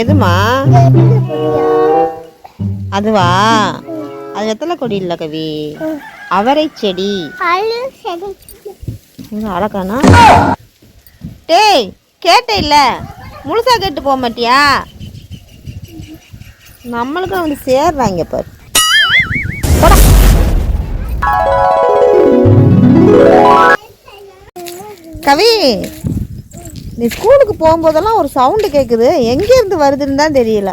எதுமா அதுவா? அது வெத்தலை கொடி இல்லை கவி. அவரை செடி. அழகானா டேய் கேட்ட இல்ல. முழுசா கேட்டு போக மாட்டியா? நம்மளுக்கு வந்து சேர்றாங்க பாரு. கவி நீ ஸ்கூலுக்கு போகும்போதெல்லாம் ஒரு சவுண்டு கேட்குது எங்கேருந்து வருதுன்னு தான் தெரியல.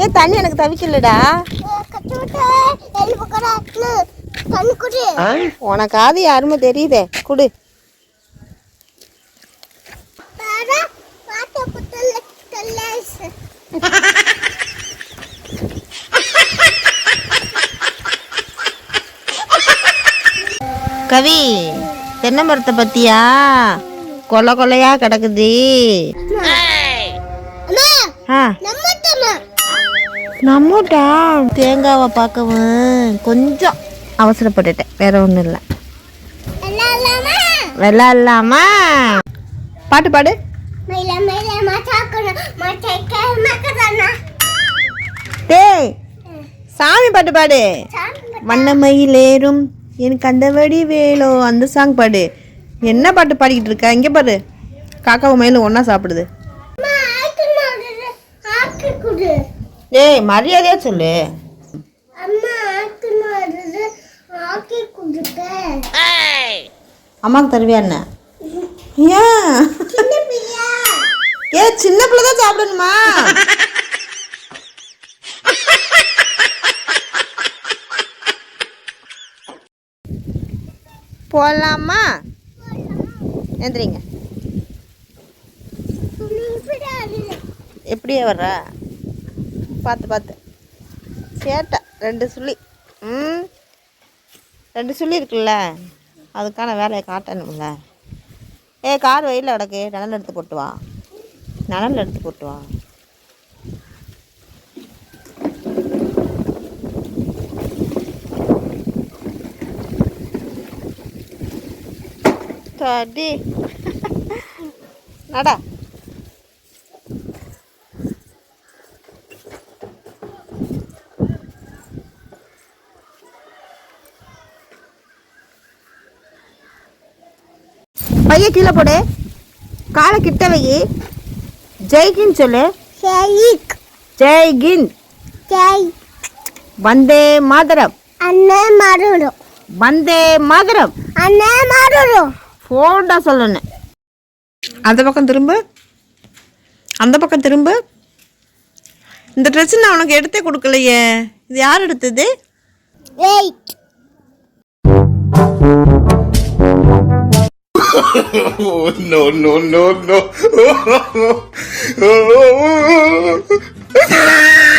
ஏ தண்ணி எனக்கு தவிக்கலடா. உனக்காவது யாருமே தெரியுதே. குடு. கவி தென்னை மரத்தை பத்தியா? கொலை கொலையா கிடக்குது. நம்மட்டா? தேங்காவை பார்க்கவும் கொஞ்சம் அவசரப்பட்டுட்டேன். வேற ஒன்றும் இல்லை. விளாட்லாமா பாட்டு பாடு. டேய் சாமி பாட்டு பாடு. வண்ணமயிலேறும் எனக்கு அந்த வடி வேலோ அந்த சாங் பாடு. என்ன பாட்டு பாடிக்கிட்டு இருக்க? இங்கே பாரு. காக்காவும் மயிலும் ஒன்றா சாப்பிடுது. டேய் மரியாதையா சொல்லு. அம்மாவுக்கு தருவியா என்ன? ஏன்? ஏ சின்ன பிள்ளை தான் சாப்பிடணுமா? போலாமா? எந்திரிங்க. எப்படியே வர்ற? பார்த்து பார்த்து. சேட்டை. ரெண்டு சுள்ளி. ம்? ரெண்டு சுள்ளி இருக்குல்ல? அதுக்கான வேலையை காட்டணும்ல. ஏ கார் வெயிலில் கிடக்கு. நிழல் எடுத்து போட்டு வா. நிழல் எடுத்து போட்டு வா. தடி நடா. பைய கீழே போடு. காலை கிட்ட வை. ஜெய்கின் சொல்லு. ஜெய்கின். வந்தே மாதரம். வந்தே மாதரம். ஃபோன்டா சொல்லணும். அந்த பக்கம் திரும்ப. அந்த பக்கம் திரும்ப. இந்த ட்ரெஸ் நான் உனக்கு எடுத்தே கொடுக்கலையே. இது யார் எடுத்தது? No, no, no, no.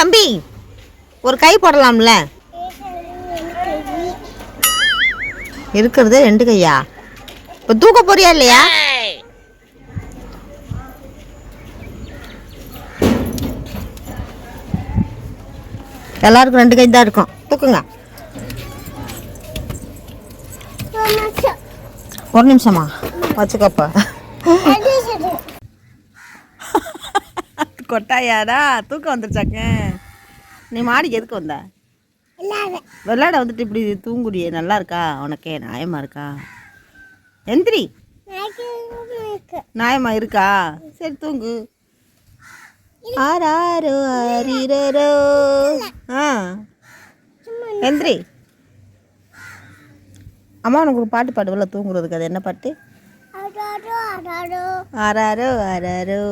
தம்பி ஒரு கை போடலாம்ல? இருக்கிறது ரெண்டு கையா? இப்போ தூக்க போறியா இல்லையா? எல்லாருக்கும் ரெண்டு கை தான் இருக்கும். தூக்குங்க. ஒரு நிமிஷமா வச்சுக்கப்பா. கொட்டாயாடா? தூக்கம் வந்துருச்சாக்க நீ மாடிக்கு எதுக்கு வந்த? விளையாட வந்துட்டு இப்படி தூங்குடியே நல்லா இருக்கா? உனக்கே நியாயமா இருக்கா? எந்திரி. நியாயமா இருக்கா? சரி தூங்கு. ஆராரோ ஆரிரரோ ஆ. எந்திரி. அம்மா உனக்கு ஒரு பாட்டு பாடுவல தூங்குறதுக்கு. அது என்ன பாட்டு? ஆராரோ ஆராரோ.